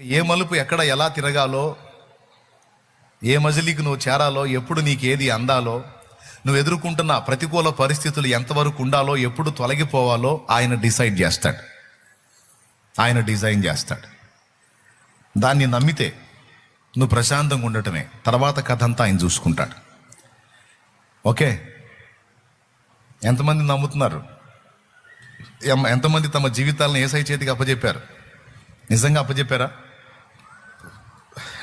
ఏ మలుపు ఎక్కడ ఎలా తిరగాలో ఏ మజిలీకి నువ్వు చేరాలో ఎప్పుడు నీకు ఏది అందాలో నువ్వు ఎదుర్కొంటున్న ప్రతికూల పరిస్థితులు ఎంతవరకు ఉండాలో ఎప్పుడు తొలగిపోవాలో ఆయన డిసైడ్ చేస్తాడు. ఆయన డిజైన్ చేస్తాడు. దాన్ని నమ్మితే నువ్వు ప్రశాంతంగా ఉండటమే. తర్వాత కథ అంతా ఆయన చూసుకుంటాడు. ఓకే? ఎంతమంది నమ్ముతున్నారు? ఎంతమంది తమ జీవితాలను ఏసై చేతికి అప్పచెప్పారు నిజంగా అప్పచెప్పారా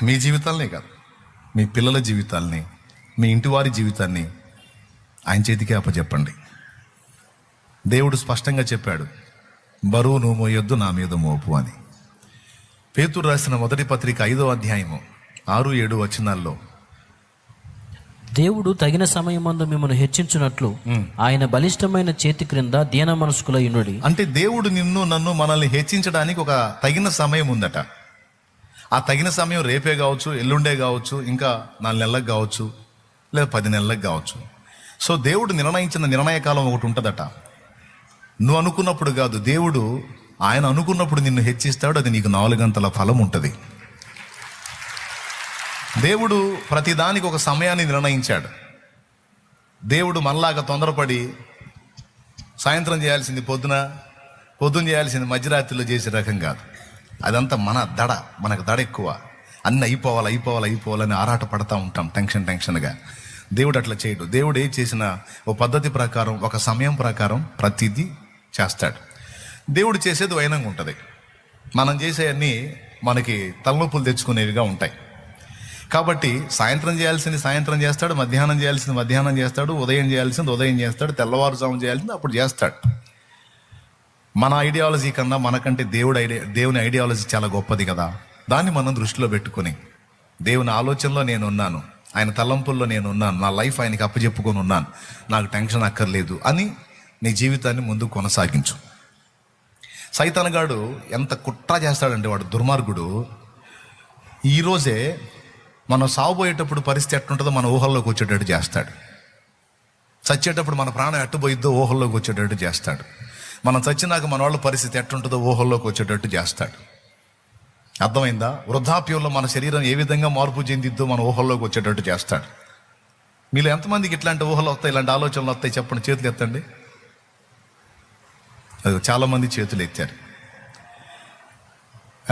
మీ జీవితాలనే కాదు. మీ పిల్లల జీవితాల్ని మీ ఇంటి వారి జీవితాన్ని ఆయన చేతికి అప్పచెప్పండి దేవుడు స్పష్టంగా చెప్పాడు బరువు నువ్వు మోయొద్దు నా మీద మోపు అని. పేతురు రాసిన మొదటి పత్రిక ఐదో అధ్యాయము ఆరు ఏడు వచనాల్లో దేవుడు తగిన సమయమందు మిమ్మల్ని హెచ్చించున్నట్లు ఆయన బలిష్టమైన చేతి క్రింద దీన మనస్కుల యునుడి అంటే దేవుడు నిన్ను నన్ను మనల్ని హెచ్చించడానికి ఒక తగిన సమయం ఉందట. ఆ తగిన సమయం రేపే కావచ్చు ఎల్లుండే కావచ్చు ఇంకా నాలుగు నెలలకు కావచ్చు లేదా పది నెలలకు కావచ్చు. సో దేవుడు నిర్ణయించిన నిర్ణయ కాలం ఒకటి ఉంటుందట. నువ్వు అనుకున్నప్పుడు కాదు దేవుడు ఆయన అనుకున్నప్పుడు నిన్ను హెచ్చిస్తాడు అది నీకు నాలుగంతల ఫలం ఉంటుంది. దేవుడు ప్రతిదానికి ఒక సమయాన్ని నిర్ణయించాడు. దేవుడు మనలాగా తొందరపడి సాయంత్రం చేయాల్సింది పొద్దున పొద్దున చేయాల్సింది మధ్యరాత్రిలో చేసే రకం కాదు. అదంతా మన దడ మనకు దడ ఎక్కువ. అన్ని అయిపోవాలి అయిపోవాలి అయిపోవాలని ఆరాట పడతా ఉంటాం టెన్షన్ టెన్షన్గా. దేవుడు అట్లా చేయడు. దేవుడు ఏం చేసిన ఓ పద్ధతి ప్రకారం ఒక సమయం ప్రకారం ప్రతిదీ చేస్తాడు. దేవుడు చేసేది వైనంగా ఉంటుంది. మనం చేసేవన్నీ మనకి తలనొప్పులు తెచ్చుకునేవిగా ఉంటాయి. కాబట్టి సాయంత్రం చేయాల్సింది సాయంత్రం చేస్తాడు మధ్యాహ్నం చేయాల్సింది మధ్యాహ్నం చేస్తాడు ఉదయం చేయాల్సింది ఉదయం చేస్తాడు తెల్లవారుజాము చేయాల్సింది అప్పుడు చేస్తాడు. మన ఐడియాలజీ కన్నా మనకంటే దేవుడు ఐడియా దేవుని ఐడియాలజీ చాలా గొప్పది కదా. దాన్ని మనం దృష్టిలో పెట్టుకొని దేవుని ఆలోచనలో నేను ఉన్నాను ఆయన తలంపుల్లో నేను ఉన్నాను నా లైఫ్ ఆయనకి అప్పచెప్పుకొని ఉన్నాను నాకు టెన్షన్ అక్కర్లేదు అని నీ జీవితాన్ని ముందు కొనసాగించు. సైతానగాడు ఎంత కుట్ర చేస్తాడంటే వాడు దుర్మార్గుడు. ఈరోజే మనం సాగుపోయేటప్పుడు పరిస్థితి ఎట్టుంటుందో మన ఊహల్లోకి వచ్చేటట్టు చేస్తాడు. చచ్చేటప్పుడు మన ప్రాణం ఎట్టుపోయిద్దో ఊహల్లోకి వచ్చేటట్టు చేస్తాడు. మనం చచ్చినాక మన వాళ్ళ పరిస్థితి ఎట్టుంటుందో ఊహల్లోకి వచ్చేటట్టు చేస్తాడు. అర్థమైందా? వృద్ధాప్యంలో మన శరీరం ఏ విధంగా మార్పు చెందిద్దో మన ఊహల్లోకి వచ్చేటట్టు చేస్తాడు. మీలో ఎంతమందికి ఇట్లాంటి ఊహలు వస్తాయి ఇలాంటి ఆలోచనలు వస్తాయి చెప్పండి చేతులు ఎత్తండి. అది చాలామంది చేతులు ఎత్తారు.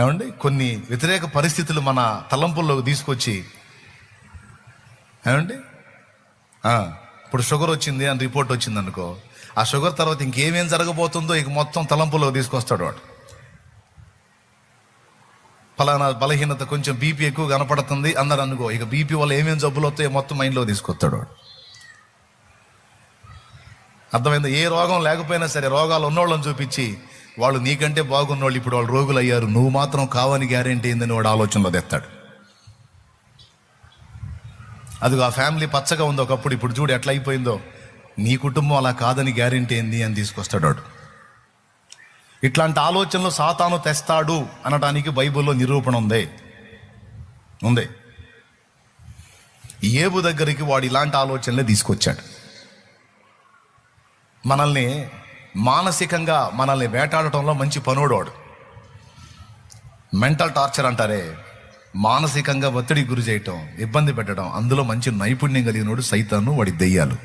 ఏమండి? కొన్ని వ్యతిరేక పరిస్థితులు మన తలంపుల్లోకి తీసుకొచ్చి ఏమండి? ఇప్పుడు షుగర్ వచ్చింది అని రిపోర్ట్ వచ్చింది అనుకో ఆ షుగర్ తర్వాత ఇంకేమేం జరగబోతుందో ఇక మొత్తం తలంపులో తీసుకొస్తాడు వాడు. ఫలానా బలహీనత కొంచెం బీపీ ఎక్కువ కనపడుతుంది అన్నారు అనుకో ఇక బీపీ వల్ల ఏమేమి జబ్బులు వస్తాయో మొత్తం మైండ్లో తీసుకొస్తాడు వాడు. అర్థమైంది? ఏ రోగం లేకపోయినా సరే రోగాలు ఉన్నోళ్ళని చూపించి వాళ్ళు నీకంటే బాగున్నోళ్ళు ఇప్పుడు వాళ్ళు రోగులు అయ్యారు నువ్వు మాత్రం కావని గ్యారెంటీ ఏందని వాడు ఆలోచనలో తెస్తాడు. అది ఆ ఫ్యామిలీ పచ్చగా ఉంది ఒకప్పుడు ఇప్పుడు చూడు ఎట్లా అయిపోయిందో. నీ కుటుంబం అలా కాదని గ్యారెంటీ ఏంది అని తీసుకొస్తాడు వాడు. ఇట్లాంటి ఆలోచనలు సాతాను తెస్తాడు అనడానికి బైబిల్లో నిరూపణ ఉంది. ఉంది. ఏబు దగ్గరికి వాడు ఇలాంటి ఆలోచనలే తీసుకొచ్చాడు. మనల్ని మానసికంగా మనల్ని వేటాడటంలో మంచి పనోడోడు మెంటల్ టార్చర్ అంటారే. మానసికంగా ఒత్తిడి గురి చేయటం ఇబ్బంది పెట్టడం అందులో మంచి నైపుణ్యం కలిగినోడు సైతాను వాడి దెయ్యాలు.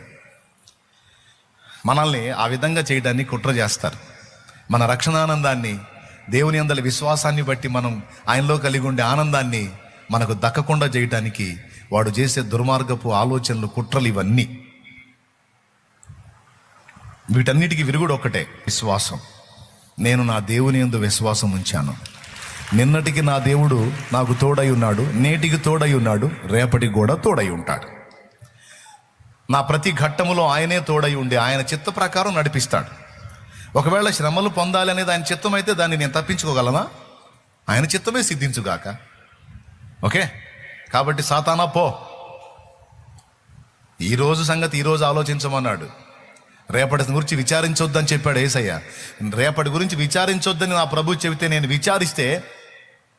మనల్ని ఆ విధంగా చేయడాన్ని కుట్ర చేస్తారు. మన రక్షణానందాన్ని దేవుని అందల విశ్వాసాన్ని బట్టి మనం ఆయనలో కలిగి ఉండే ఆనందాన్ని మనకు దక్కకుండా చేయటానికి వాడు చేసే దుర్మార్గపు ఆలోచనలు కుట్రలు ఇవన్నీ. వీటన్నిటికీ విరుగుడు ఒక్కటే విశ్వాసం. నేను నా దేవుని యందు విశ్వాసం ఉంచాను. నిన్నటికి నా దేవుడు నాకు తోడై ఉన్నాడు నేటికి తోడై ఉన్నాడు రేపటికి కూడా తోడై ఉంటాడు. నా ప్రతి ఘట్టములో ఆయనే తోడై ఉండి ఆయన చిత్త ప్రకారం నడిపిస్తాడు. ఒకవేళ శ్రమలు పొందాలి అనేది ఆయన చిత్తం అయితే దాన్ని నేను తప్పించుకోగలనా? ఆయన చిత్తమే సిద్ధించుగాక. ఓకే? కాబట్టి సాతానా పో. ఈరోజు సంగతి ఈరోజు ఆలోచించమన్నాడు. రేపటి గురించి విచారించొద్దని చెప్పాడు ఏసయ్య. రేపటి గురించి విచారించొద్దని నా ప్రభు చెబితే నేను విచారిస్తే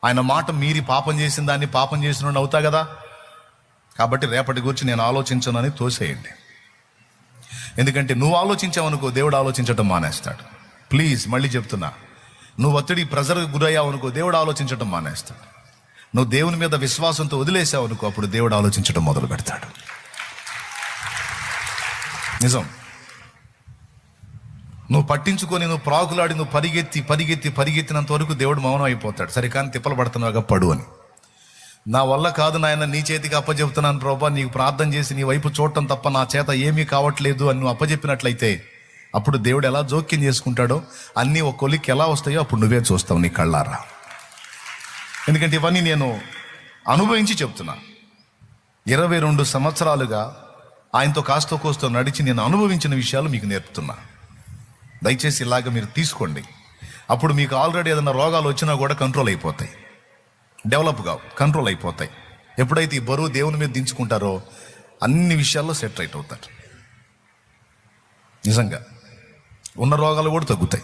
ఆయన మాట మీరి పాపం చేసిన దాన్ని పాపం చేసిన అవుతా కదా? కాబట్టి రేపటి గురించి నేను ఆలోచించనని తోసేయండి. ఎందుకంటే నువ్వు ఆలోచించావనుకో దేవుడు ఆలోచించడం మానేస్తాడు. ప్లీజ్ మళ్ళీ చెప్తున్నా. నువ్వు ఒత్తిడి ప్రెజర్కి గురయ్యావు అనుకో దేవుడు ఆలోచించడం మానేస్తాడు. నువ్వు దేవుని మీద విశ్వాసంతో వదిలేసావు అనుకో అప్పుడు దేవుడు ఆలోచించడం మొదలు పెడతాడు నిజం. నువ్వు పట్టించుకొని నువ్వు ప్రాకులాడి నువ్వు పరిగెత్తి పరిగెత్తి పరిగెత్తినంత వరకు దేవుడు మౌనం అయిపోతాడు. సరే కానీ తిప్పలు పడుతున్నావుగా పడు అని. నా వల్ల కాదు నాయన నీ చేతికి అప్పచెప్తున్నాను ప్రభా నీకు ప్రార్థన చేసి నీ వైపు చూడటం తప్ప నా చేత ఏమీ కావట్లేదు అని నువ్వు అప్పచెప్పినట్లయితే అప్పుడు దేవుడు ఎలా జోక్యం చేసుకుంటాడో అన్నీ ఒక కొలిక్కి ఎలా వస్తాయో అప్పుడు నువ్వే చూస్తావు నీ కళ్ళారా. ఎందుకంటే ఇవన్నీ నేను అనుభవించి చెప్తున్నా. ఇరవై రెండు సంవత్సరాలుగా ఆయనతో కాస్తో కోస్తో నడిచి నేను అనుభవించిన విషయాలు మీకు నేర్పుతున్నా. దయచేసి ఇలాగ మీరు తీసుకోండి. అప్పుడు మీకు ఆల్రెడీ ఏదైనా రోగాలు వచ్చినా కూడా కంట్రోల్ అయిపోతాయి. డెవలప్ కావు కంట్రోల్ అయిపోతాయి. ఎప్పుడైతే ఈ బరువు దేవుని మీద దించుకుంటారో అన్ని విషయాల్లో సెట్ రైట్ అవుతారు. నిజంగా. ఉన్న రోగాలు కూడా తగ్గుతాయి.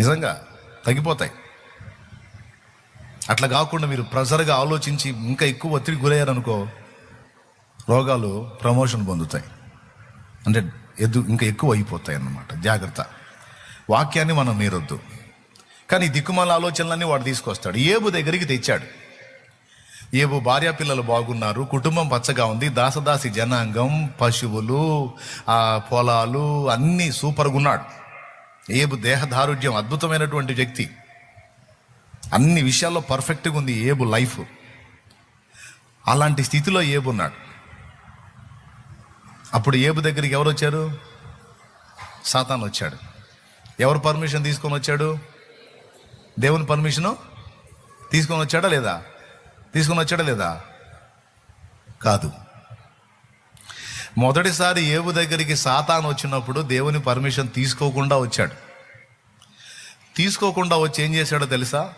నిజంగా తగ్గిపోతాయి. అట్లా కాకుండా మీరు ప్రెజర్గా ఆలోచించి ఇంకా ఎక్కువ ఒత్తిడి గురయ్యారనుకో రోగాలు ప్రమోషన్ పొందుతాయి. అంటే ఎద్దు ఇంకా ఎక్కువ అయిపోతాయి అన్నమాట జాగ్రత్త. వాక్యాన్ని మనం మీరొద్దు కానీ దిక్కుమల దిక్కుమాల ఆలోచనలన్నీ వాడు తీసుకొస్తాడు. ఏబు దగ్గరికి తెచ్చాడు. ఏబు భార్య పిల్లలు బాగున్నారు కుటుంబం పచ్చగా ఉంది దాసదాసి జనాంగం పశువులు ఆ పొలాలు అన్నీ సూపర్గా ఉన్నాడు ఏబు దేహదారుఢ్యం అద్భుతమైనటువంటి వ్యక్తి. అన్ని విషయాల్లో పర్ఫెక్ట్గా ఉంది ఏబు లైఫ్. అలాంటి స్థితిలో ఏబున్నాడు. అప్పుడు ఏబు దగ్గరికి ఎవరు వచ్చారు? సాతాన్ వచ్చాడు. ఎవరు పర్మిషన్ తీసుకొని వచ్చాడు? దేవుని పర్మిషను తీసుకొని వచ్చాడా లేదా? తీసుకొని వచ్చాడా లేదా? కాదు. మొదటిసారి ఏబు దగ్గరికి సాతాన్ వచ్చినప్పుడు దేవుని పర్మిషన్ తీసుకోకుండా వచ్చాడు. తీసుకోకుండా వచ్చి ఏం చేశాడో తెలుసా?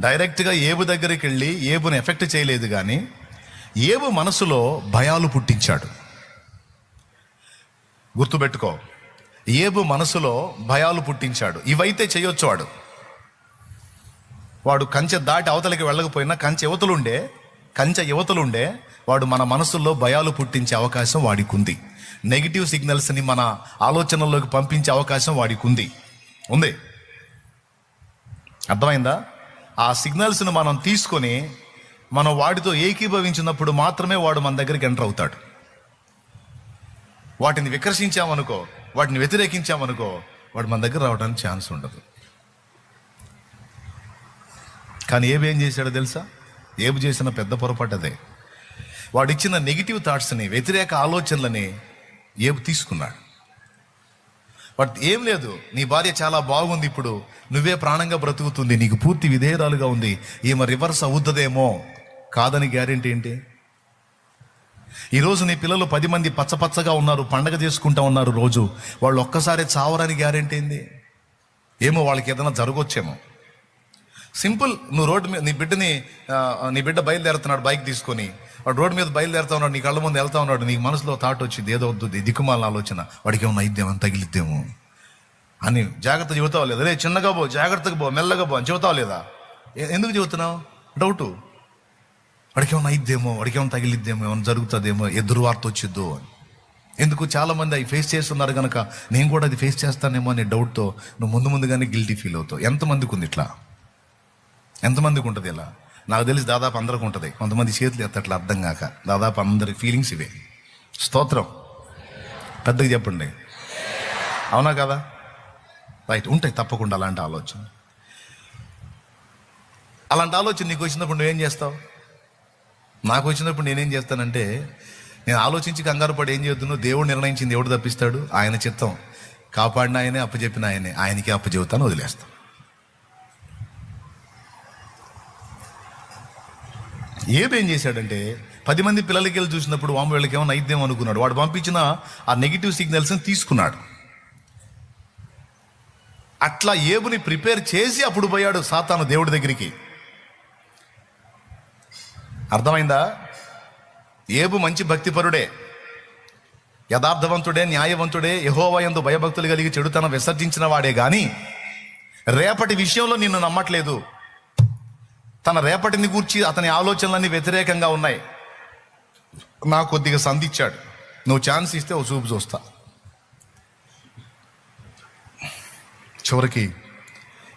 డైరెక్ట్గా ఏబు దగ్గరికి వెళ్ళి ఏబుని ఎఫెక్ట్ చేయలేదు కానీ ఏబు మనసులో భయాలు పుట్టించాడు. గుర్తుపెట్టుకో ఏబు మనసులో భయాలు పుట్టించాడు. ఇవైతే చేయొచ్చు వాడు. వాడు కంచె దాటి అవతలకి వెళ్ళకపోయినా కంచె యువతలుండే కంచె యువతలుండే వాడు మన మనసుల్లో భయాలు పుట్టించే అవకాశం వాడికి ఉంది నెగిటివ్ సిగ్నల్స్ని మన ఆలోచనల్లోకి పంపించే అవకాశం వాడికి ఉంది ఉంది? అర్థమైందా? ఆ సిగ్నల్స్ను మనం తీసుకొని మనం వాడితో ఏకీభవించినప్పుడు మాత్రమే వాడు మన దగ్గరికి ఎంటర్ అవుతాడు. వాటిని వికర్షించామనుకో వాటిని వ్యతిరేకించామనుకో వాడు మన దగ్గర రావడానికి ఛాన్స్ ఉండదు. కానీ ఏబు చేశాడో తెలుసా? ఏబు చేసిన పెద్ద పొరపాటు అదే. వాడు ఇచ్చిన నెగిటివ్ థాట్స్ని వ్యతిరేక ఆలోచనలని ఏబు తీసుకున్నాడు. బట్ ఏం లేదు నీ భార్య చాలా బాగుంది ఇప్పుడు నువ్వే ప్రాణంగా బ్రతుకుతుంది నీకు పూర్తి విధేయరాలుగా ఉంది ఈమె రివర్స్ అవుతుందేమో? కాదని గ్యారెంటీ ఏంటి? ఈరోజు నీ పిల్లలు పది మంది పచ్చపచ్చగా ఉన్నారు పండగ చేసుకుంటా ఉన్నారు రోజు. వాళ్ళు ఒక్కసారి చావరని గ్యారెంటీ ఏంది? ఏమో వాళ్ళకి ఏదైనా జరగొచ్చేమో. సింపుల్ నువ్వు రోడ్డు మీద నీ బిడ్డని నీ బిడ్డ బయలుదేరుతున్నాడు బైక్ తీసుకొని. వాడు రోడ్డు మీద బయలుదేరుతా ఉన్నాడు నీ కళ్ళ ముందు వెళ్తా ఉన్నాడు నీకు మనసులో థాట్ వచ్చింది ఏదో వద్దు దిక్కుమాల ఆలోచన. వాడికి ఏమన్నా ఇద్దేమో తగిలిద్దేమో? అని జాగ్రత్త చెబుతావు లేదా? రే చిన్నగా పో జాగ్రత్తగా పో మెల్లగా పో అని చెబుతావు లేదా? ఎందుకు చెబుతున్నావు? డౌటు. వాడికి ఏమైనా అయిద్దేమో వాడికి ఏమైనా తగిలిద్దేమో ఏమైనా జరుగుతుందేమో ఎదురు వార్త వచ్చిద్దో అని. ఎందుకు చాలామంది అవి ఫేస్ చేస్తున్నారు కనుక నేను కూడా అది ఫేస్ చేస్తానేమో అనే డౌట్తో నువ్వు ముందు ముందుగానే గిల్టీ ఫీల్ అవుతావు. ఎంతమందికి ఉంది ఇట్లా? ఎంతమందికి ఉంటుంది ఇలా? నాకు తెలిసి దాదాపు అందరికి ఉంటుంది. కొంతమంది చేతులు ఎత్తట్లా అర్థం కాక. దాదాపు అందరి ఫీలింగ్స్ ఇవే. స్తోత్రం. పెద్దగా చెప్పండి. అవునా కదా? రైట్ ఉంటాయి తప్పకుండా అలాంటి ఆలోచన అలాంటి ఆలోచన నీకు వచ్చినప్పుడు నువ్వేం చేస్తావు? నాకు వచ్చినప్పుడు నేనేం చేస్తానంటే నేను ఆలోచించి కంగారు పడి ఏం చేద్దును దేవుడు నిర్ణయించింది దేవుడు తప్పిస్తాడు? ఆయన చిత్తం. కాపాడిన ఆయనే అప్పచెప్పిన ఆయనే. ఆయనకి అప్పచెబుతాను వదిలేస్తాను. ఏమేం చేశాడంటే పది మంది పిల్లలకి వెళ్ళి చూసినప్పుడు వాము వీళ్ళకి ఏమైనా అయిద్దేమో అనుకున్నాడు. వాడు పంపించిన ఆ నెగిటివ్ సిగ్నల్స్ని తీసుకున్నాడు. అట్లా ఏబుని ప్రిపేర్ చేసి అప్పుడు పోయాడు సాతాను దేవుడి దగ్గరికి. అర్థమైందా? ఏబు మంచి భక్తిపరుడే. యథార్థవంతుడే న్యాయవంతుడే యహోవయందు భయభక్తులు కలిగి చెడుతనం విసర్జించిన వాడే కానీ రేపటి విషయంలో నిన్ను నమ్మట్లేదు. తన రేపటిని గూర్చి అతని ఆలోచనలన్నీ వ్యతిరేకంగా ఉన్నాయి. నాకు కొద్దిగా సంధించాడు నువ్వు ఛాన్స్ ఇస్తే ఓ చూపు చూస్తా. చివరికి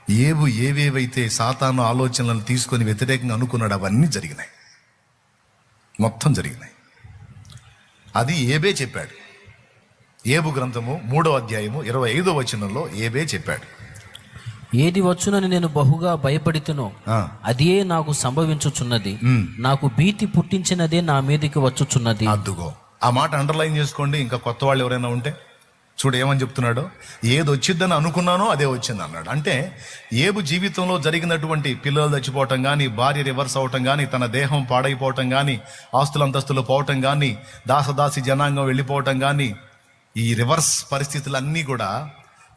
ఏవు ఏవేవైతే సాతాను ఆలోచనలను తీసుకొని వ్యతిరేకంగా అనుకున్నాడు అవన్నీ జరిగినాయి. మొత్తం జరిగినాయి. అది ఏబే చెప్పాడు. ఏబు గ్రంథము మూడో అధ్యాయము ఇరవై ఐదో వచనంలో ఏబే చెప్పాడు. ఏది వచ్చునని నేను బహుగా భయపడితునో అదే నాకు సంభవించుచున్నది. నాకు భీతి పుట్టించినదే నా మీదకి వచ్చుచున్నది. అద్దుగో. ఆ మాట అండర్లైన్ చేసుకోండి ఇంకా కొత్త వాళ్ళు ఎవరైనా ఉంటే. చూడు ఏమని చెప్తున్నాడు? ఏది వచ్చిద్దని అనుకున్నానో అదే వచ్చింది అన్నాడు. అంటే ఏబు జీవితంలో జరిగినటువంటి పిల్లలు చచ్చిపోవటం కానీ భార్య రివర్స్ అవటం కానీ తన దేహం పాడైపోవటం కానీ ఆస్తుల అంతస్తులు పోవటం కానీ దాసదాసి జనాంగం వెళ్ళిపోవటం కానీ ఈ రివర్స్ పరిస్థితులన్నీ కూడా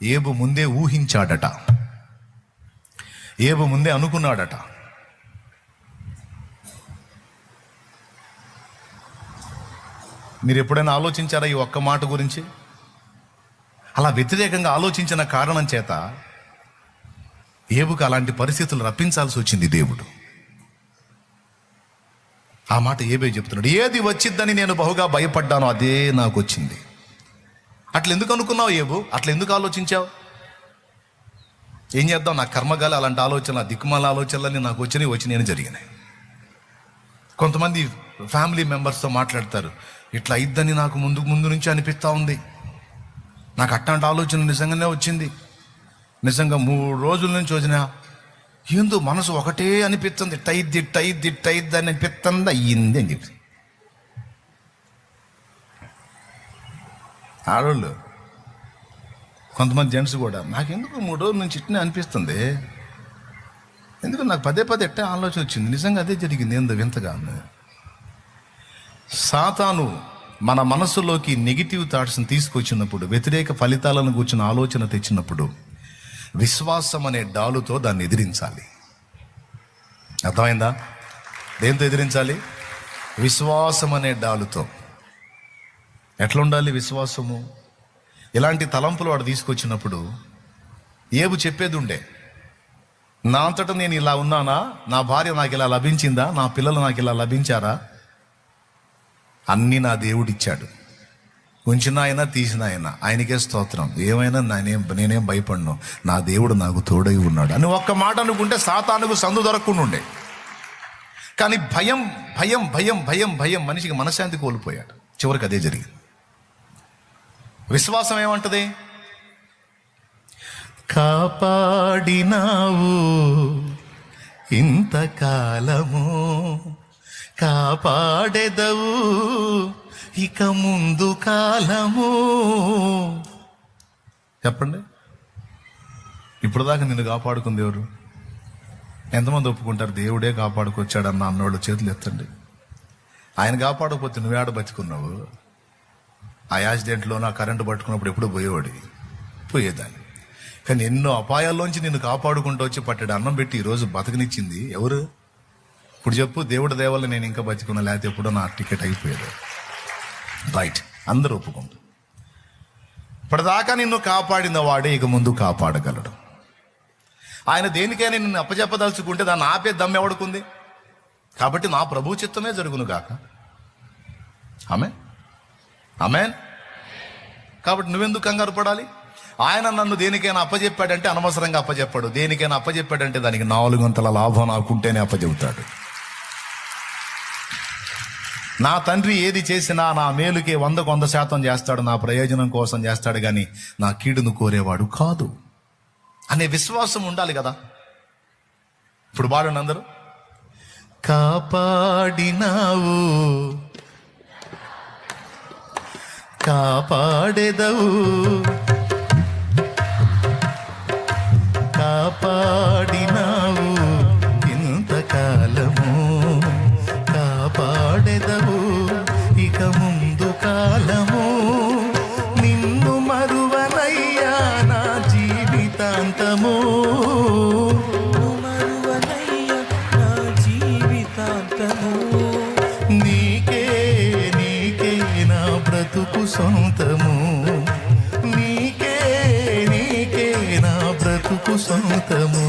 ఏబు ముందే ఊహించాడట. ఏబు ముందే అనుకున్నాడట. మీరు ఎప్పుడైనా ఆలోచించారా ఈ ఒక్క మాట గురించి? అలా వ్యతిరేకంగా ఆలోచించిన కారణం చేత ఏబుకు అలాంటి పరిస్థితులు రప్పించాల్సి వచ్చింది దేవుడు. ఆ మాట ఏబే చెప్తున్నాడు ఏది వచ్చిద్దని నేను బహుగా భయపడ్డానో అదే నాకు వచ్చింది అట్లా ఎందుకు అనుకున్నావు ఏబు? అట్లా ఎందుకు ఆలోచించావు? ఏం చేద్దాం? నా కర్మగాలి అలాంటి ఆలోచన దిక్కుమాల ఆలోచనలని నాకు వచ్చినవి వచ్చినాయని జరిగినాయి. కొంతమంది ఫ్యామిలీ మెంబర్స్తో మాట్లాడతారు ఇట్లా అయిద్దని నాకు ముందు ముందు నుంచి అనిపిస్తూ ఉంది. నాకు అట్లాంటి ఆలోచన నిజంగానే వచ్చింది. నిజంగా మూడు రోజుల నుంచి వచ్చిన ఏందో మనసు ఒకటే అనిపిస్తుంది టైద్ది టైద్ది టైద్ది అనిపిస్తుంది అయ్యింది అని చెప్పి. ఆడోళ్ళు కొంతమంది జెంట్స్ కూడా నాకెందుకు మూడు రోజుల నుంచి ఇట్నే అనిపిస్తుంది? ఎందుకు నాకు పదే పదే ఎట్టే ఆలోచన వచ్చింది. నిజంగా అదే జరిగింది ఏందో వింతగా సాతాను మన మనసులోకి నెగిటివ్ థాట్స్ని తీసుకొచ్చినప్పుడు వ్యతిరేక ఫలితాలను కూర్చున్న ఆలోచన తెచ్చినప్పుడు విశ్వాసం అనే డాలుతో దాన్ని ఎదిరించాలి. అర్థమైందా? దేంతో ఎదిరించాలి? విశ్వాసం అనే డాలుతో. ఎట్లా ఉండాలి విశ్వాసము? ఇలాంటి తలంపులు వాడు తీసుకొచ్చినప్పుడు ఏబు చెప్పేది ఉండే. నా అంతటా నేను ఇలా ఉన్నానా? నా భార్య నాకు ఇలా లభించిందా? నా పిల్లలు నాకు ఇలా లభించారా? అన్నీ నా దేవుడిచ్చాడు. ఉంచిన ఆయన తీసిన ఆయన ఆయనకే స్తోత్రం. ఏమైనా నేనేం నేనేం భయపడను. నా దేవుడు నాకు తోడై ఉన్నాడు. అని ఒక్క మాట అనుకుంటే సాతానుకు సందు దొరకకుండా ఉండే. కానీ భయం భయం భయం భయం భయం మనిషికి మనశ్శాంతి కోల్పోయాడు. చివరికి అదే జరిగింది. విశ్వాసం ఏమంటది? కాపాడినావు ఇంతకాలము కాపాడెదవు. ఇక ముందు కాలము. చెప్పండి. ఇప్పుడు దాకా నిన్ను కాపాడుకుంది ఎవరు? ఎంతమంది ఒప్పుకుంటారు? దేవుడే కాపాడుకొచ్చాడన్న అన్నోళ్ళు చేతులు ఎత్తండి. ఆయన కాపాడకపోతే నువ్వేడ బతుకున్నావు? ఆ యాక్సిడెంట్లో నా కరెంటు పట్టుకున్నప్పుడు ఎప్పుడు పోయేవాడి పోయేదాన్ని. కానీ ఎన్నో అపాయాల్లోంచి నిన్ను కాపాడుకుంటూ వచ్చి పట్టాడు అన్నం పెట్టి ఈరోజు బతకనిచ్చింది ఎవరు? ఇప్పుడు చెప్పు దేవుడి దేవాలని నేను ఇంకా బతికున్నా లేకపోతే ఎప్పుడో నా టికెట్ అయిపోయేది. రైట్ అందరూ ఒప్పుకుంటారు. ఇప్పటిదాకా నిన్ను కాపాడిన వాడే ఇక ముందు కాపాడగలడు. ఆయన దేనికైనా నిన్ను అప్పచెప్పదలుచుకుంటే దాన్ని ఆపే దమ్మె ఎవడుకుంది? కాబట్టి నా ప్రభు చిత్తమే జరుగును గాక. ఆమె ఆమెన్ కాబట్టి నువ్వెందుకు కంగారు పడాలి? ఆయన నన్ను దేనికైనా అప్పచెప్పాడంటే అనవసరంగా అప్పచెప్పాడు దేనికైనా అప్పచెప్పాడంటే దానికి నాలుగు వంతల లాభం నాకుంటేనే అప్పచెబుతాడు నా తండ్రి ఏది చేసినా నా మేలుకే వందకు వంద శాతం చేస్తాడు నా ప్రయోజనం కోసం చేస్తాడు కానీ నా కీడును కోరేవాడు కాదు. అనే విశ్వాసం ఉండాలి కదా. ఇప్పుడు బాడండి అందరూ కాపాడినావు కాపాడేదవు బ్రతుకు సొంతము. నీకే నీకే నా బ్రతుకు సొంతము.